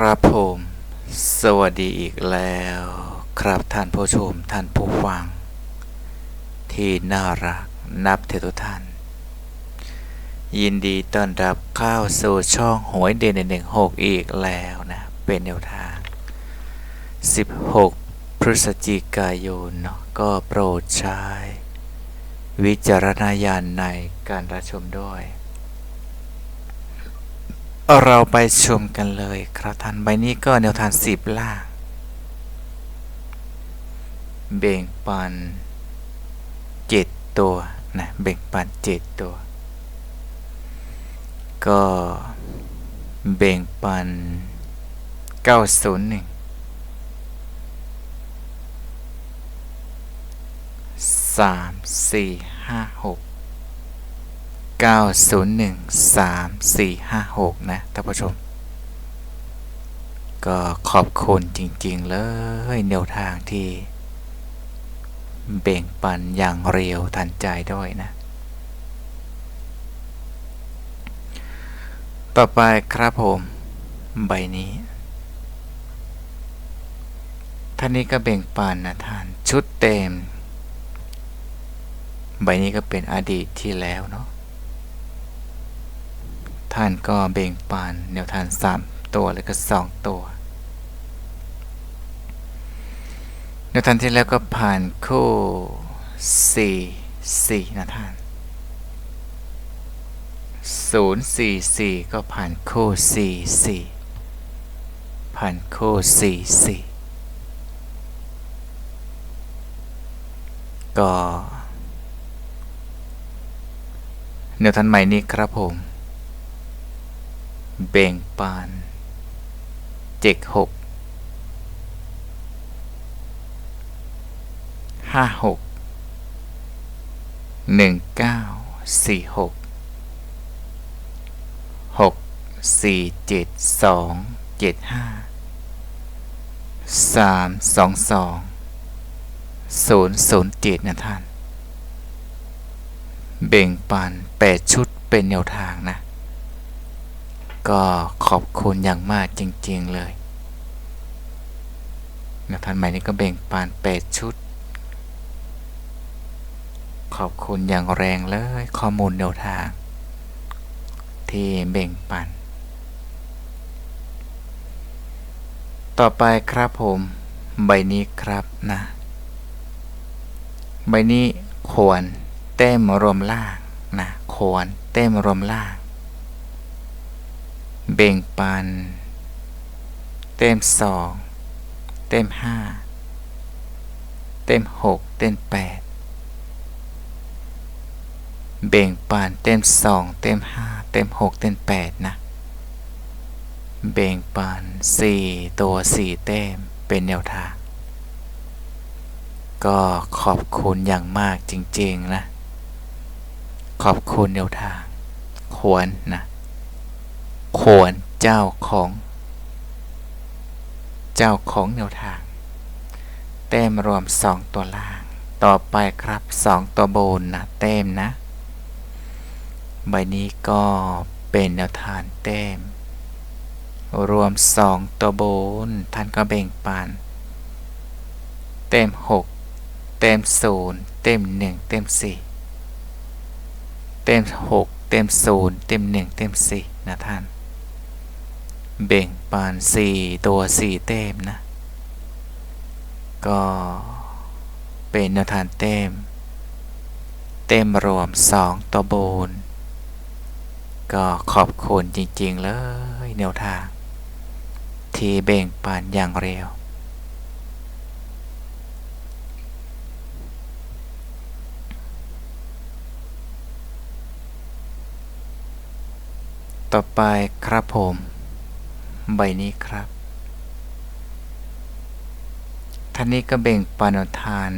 ครับผม สวัสดีอีกแล้ว ครับท่านผู้ชมท่านผู้ฟัง ที่น่ารักนับเททุกท่าน ยินดีต้อนรับเข้าสู่ช่องหวยเด่นหนึ่งหกอีกแล้วนะ เป็นแนวทาง 16 พฤศจิกายนเนาะก็โปรดใช้ วิจารณญาณในการรับชมด้วย เราไปชมกันเลยครับท่านใบนี้ก็แนวทางสิบล่าเบ่งปันเจ็ดตัวนะเบ่งปันเจ็ดตัว ก็เบ่งปันเก้าศูนย์หนึ่งสามสี่ห้าหก 9013456นะท่านผู้ชม ก็ขอบคุณจริง ๆ เลยแนวทางที่เบ่งปันอย่างเร็วทันใจด้วยนะ ต่อไปครับผมใบนี้ ท่านนี้ก็เบ่งปันนะท่าน ชุดเต็ม ใบนี้ก็เป็นอดีตที่แล้วเนาะ ท่านก็เบ่งปานแนวทาน3ตัวแล้วก็ 2 ตัว แนวทานที่แล้วก็ผ่านคู่ 4 4 นะท่าน 0 4 4 ก็ผ่านคู่ 4 4 ผ่านคู่ 4 4ก็แนวทานใหม่นี้ครับผม เบ่งปานเจ็กหกห้าหกหนึ่งเก้าสี่หกหกสี่เจ็ดสองเจ็ดห้าสามสองสองศูนย์ศูนย์เจ็ดนะท่าน เบ่งปันแปดชุดเป็นแนวทางนะ ก็ขอบคุณอย่างมากจริง ๆ เลยนวทางใหม่นี้ก็เบ่งปานแปดชุด ขอบคุณอย่างแรงเลยข้อมูลแนวทาง ที่เบ่งปัน ต่อไปครับผม ใบนี้ครับนะ ใบนี้ควรเต้มรวมล่างนะควรเต้มรวมล่าง เบ่งปัน เต็มสองเต็มห้าเต็มหกเต็มแปดเบ่งปันเต็มสองเต็มห้าเต็มหกเต็มแปดนะ เบ่งปันสี่ตัวสี่เต็มเป็นแนวทาง ก็ขอบคุณอย่างมากจริง ๆ นะ ขอบคุณแนวทาง ควรนะ ควรเจ้าของ เจ้าของแนวทางเต้มรวม 2 ตัวล่าง ต่อไปครับ 2 ตัวบนนะเต้มนะ ใบนี้ก็เป็นแนวทางเต้ม รวม 2 ตัวบน ท่านก็เบ่งปานเต็ม 6 เต็ม 0 เต็ม 1 เต็ม 4 เต็ม 6 เต็ม 0 เต็ม 1 เต็ม 4 นะท่าน เบ่งปานสี่ตัวสี่เต็มนะ ก็เป็นแนวทานเต็มเต็มรวมสองตัวบนก็ขอบคุณจริง ๆ เลยแนวทาง ที่เบ่งปานอย่างเร็วต่อไปครับผม ใบนี้ครับ ท่านนี้ก็เบ่งปานทาน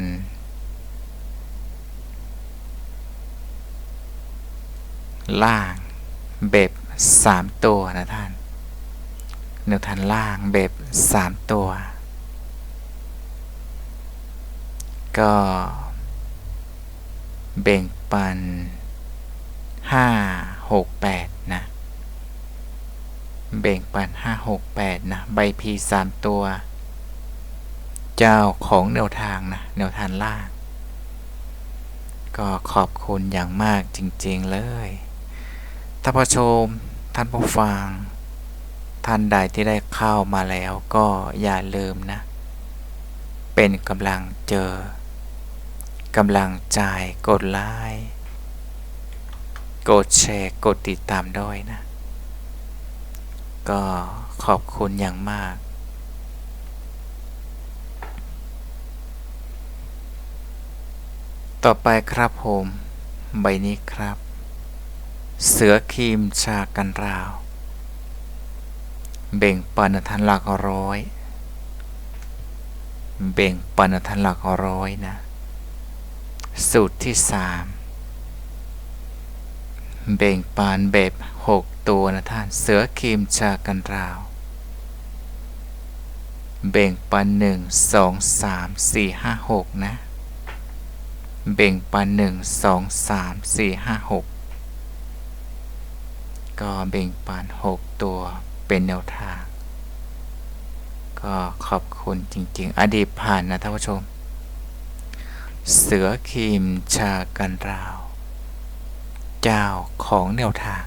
ล่างเบบสามตัวนะท่านแนวทานล่างเบบสามตัว ก็เบ่งปันห้าหกแปดนะ เบ่งปันห้าหกแปดนะ ใบพีสามตัว เจ้าของแนวทางนะ แนวทางล่าง ก็ขอบคุณอย่างมากจริง ๆ เลยท่านผู้ชม ท่านผู้ฟัง ท่านใดที่ได้เข้ามาแล้วก็อย่าลืมนะ เป็นกำลังเจอกำลังใจกดไลค์ กดแชร์ กดติดตามด้วยนะ ก็ขอบคุณอย่างมาก ต่อไปครับผม ใบนี้ครับ เสือครีมชากันราว เบ่งปันทันหลักร้อย เบ่งปันทันหลักร้อยนะ สูตรที่สามเบ่งปานแบบหก ตัวนะท่าน เสือครีมชากันราว เบ่งปันหนึ่งสองสามสี่ห้าหกนะ เบ่งปันหนึ่งสองสามสี่ห้าหกก็เบ่งปันหกตัวเป็นแนวทาง ก็ขอบคุณจริง ๆ อดีตผ่านนะท่านผู้ชม เสือครีมชากันราว เจ้าของแนวทาง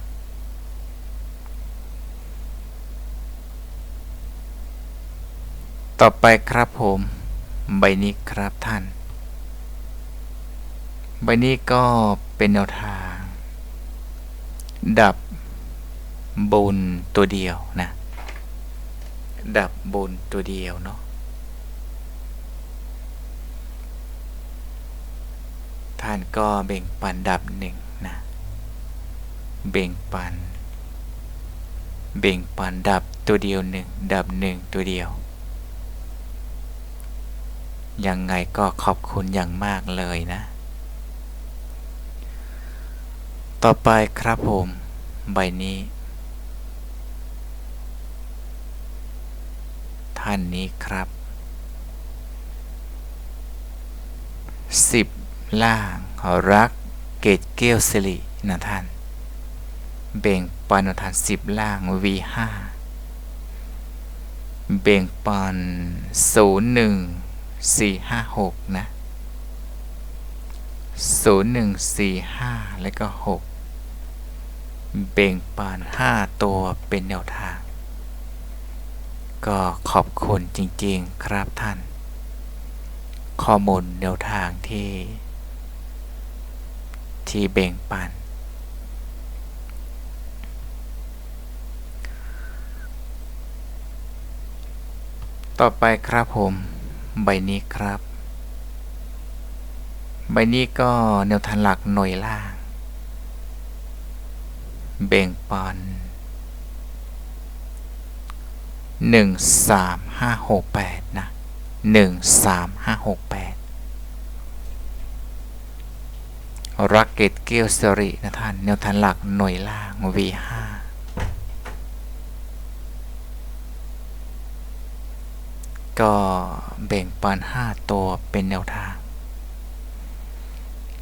ต่อไปครับผม ใบนี้ครับท่าน ใบนี้ก็เป็นแนวทาง ดับบนตัวเดียวนะ ดับบนตัวเดียวเนาะท่านก็เบ่งปันดับหนึ่งนะเบ่งปัน เบ่งปันดับตัวเดียวหนึ่งดับหนึ่งตัวเดียว ยังไงก็ขอบคุณอย่างมากเลยนะ ต่อไปครับผม ใบนี้ ท่านนี้ครับสิบล่างรักเกตเกลสิรินะท่าน เบ่งปันทานสิบล่าง V5 เบ่งปันศู นย์หนึ่งสี่ห้าหกนะศูนย์หนึ่งสี่ห้าแล้วก็หกเบ่งปานห้าตัวเป็นแนวทาง ก็ขอบคุณจริงๆครับท่าน ข้อมูลแนวทางที่ ที่เบ่งปันต่อไปครับผม ใบนี้ครับ ใบนี้ก็แนวทางหลักหน่วยล่าง เบ่งปันหนึ่งสามห้าหกแปดนะหนึ่งสามห้าหกแปดรักเกตเกียวสรินะท่าน แนวทางหลักหน่วยล่าง V5 ก็แบ่งปันห้าตัวเป็นแนวทาง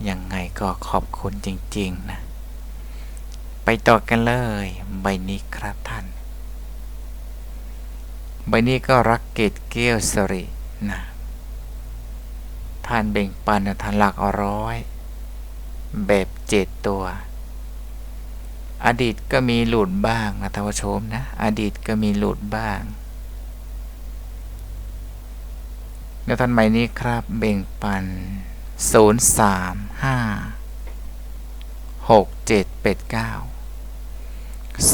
ยังไงก็ขอบคุณจริง ๆ นะ ไปต่อกันเลย ใบนี้ครับท่าน ใบนี้ก็รักเกตเกียวสรินะท่านแบ่งปันท่านหลักร้อย แบบเจ็ดตัว อดีตก็มีหลุดบ้างนะท่านผู้ชมนะ อดีตก็มีหลุดบ้าง แนวทันใหม่นี้ครับเบ่งปัน 0 3 5 6 7 8 9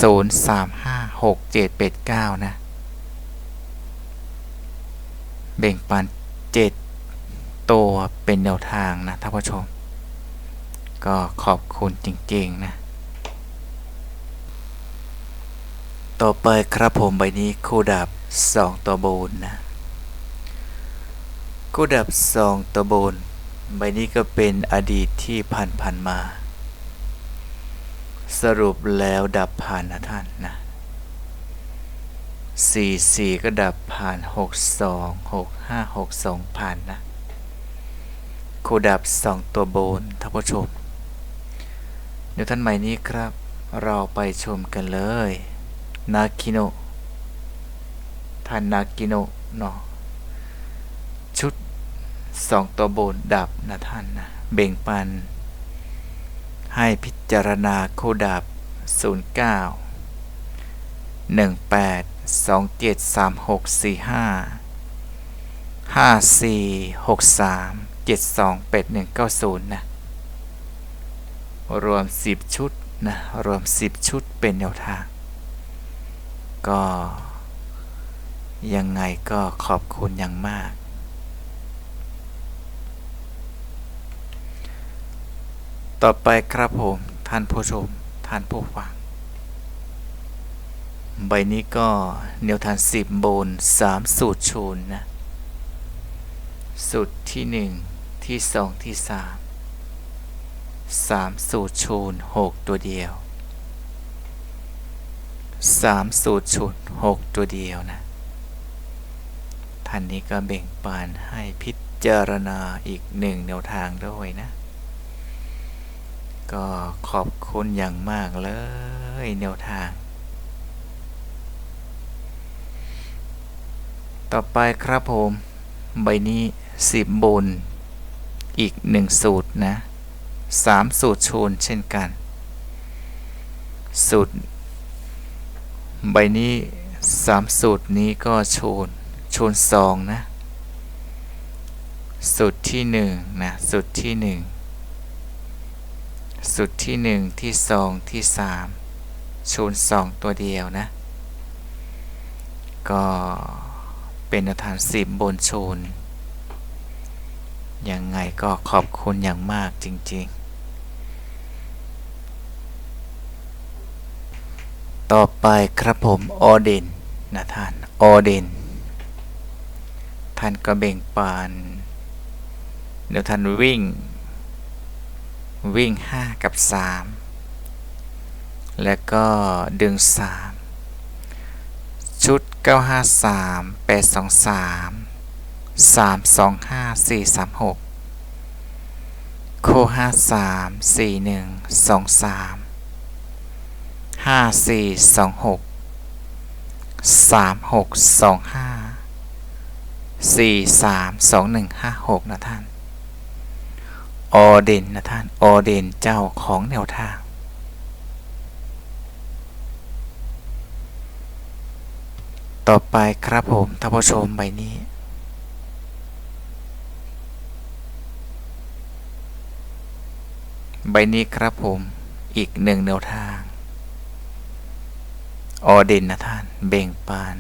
0 3 5 6 7 8 9 นะ เบ่งปัน 7 ตัวเป็นแนวทางนะท่านผู้ชม ก็ขอบคุณจริง ๆ นะต่อไปครับผมใบนี้คู่ดับ 2 ตัวบนนะ คู่ดับ2ตัวบน ใบนี้ก็เป็นอดีตที่ผ่านผ่านมา สรุปแล้วดับผ่านนะท่านนะ4 4ก็ดับผ่าน6 2 6 5 6 2ผ่านนะคูดับ2ตัวโบนท่านผู้ชม เดี๋ยวท่านใหม่นี้ครับ เราไปชมกันเลย นาคิโนท่านนาคิโนเนาะ สองตัวบนดับนะท่านนะเบ่งปัน ให้พิจารณาคู่ดับ 09 18 27 36 45 54 63 72 81 90นะรวม 10 ชุดนะรวม 10 ชุดเป็นแนวทาง ก็ยังไงก็ขอบคุณอย่างมาก ต่อไปครับผมท่านผู้ชมท่านผู้ฟัง ใบนี้ก็แนวทางสิบโบนสามสูตรชูนนะ สูตรที่หนึ่งที่สองที่สามสามสูตรชูนหกตัวเดียวสามสูตรชูนหกตัวเดียวนะท่านนี้ก็แบ่งปันให้พิจารณาอีกหนึ่งแนวทางด้วยนะ ก็ขอบคุณอย่างมากเลยแนวทาง ต่อไปครับผม ใบนี้สิบบน อีกหนึ่งสูตรนะสามสูตรชูนเช่นกัน สูตร ใบนี้สามสูตรนี้ก็ชูนชูนสองนะ สูตรที่หนึ่งนะ สูตรที่หนึ่ง สูตรที่หนึ่งที่สองที่สามชูนสองตัวเดียวนะ ก็เป็นแนวทางสิบบนชูนยังไงก็ขอบคุณอย่างมากจริง ๆ ต่อไปครับผมออเดนนะท่านออเดนท่านก็เบ่งปาน เดี๋ยวท่านวิ่ง วิ่ง 5 กับ 3 แล้วก็ดึง 3 ชุด 953 823 325 436 โค 53 41 23 5426 3625 432156 นะท่าน ออเดนนะท่านออเดนเจ้าของแนวทาง ต่อไปครับผมท่านผู้ชมใบนี้ ใบนี้ครับผมอีกหนึ่งแนวทาง ออเดนนะท่านเบ่งปาน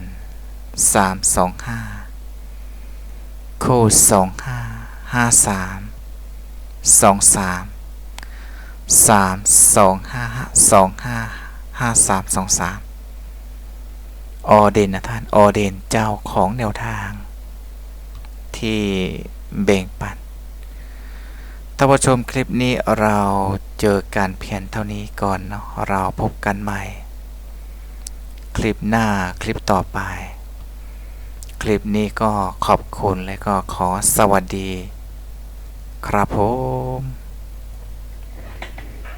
325 คู่ 2553 สองสามสามสองห้าสองห้าห้าสามสองสามออเดนนะท่านออเดนเจ้าของแนวทาง ที่เบ่งปันท่านผู้ชมคลิปนี้เราเจอการเพียนเท่านี้ก่อนเนาะเราพบกันใหม่ คลิปหน้าคลิปต่อไป คลิปนี้ก็ขอบคุณและก็ขอสวัสดี ครับผม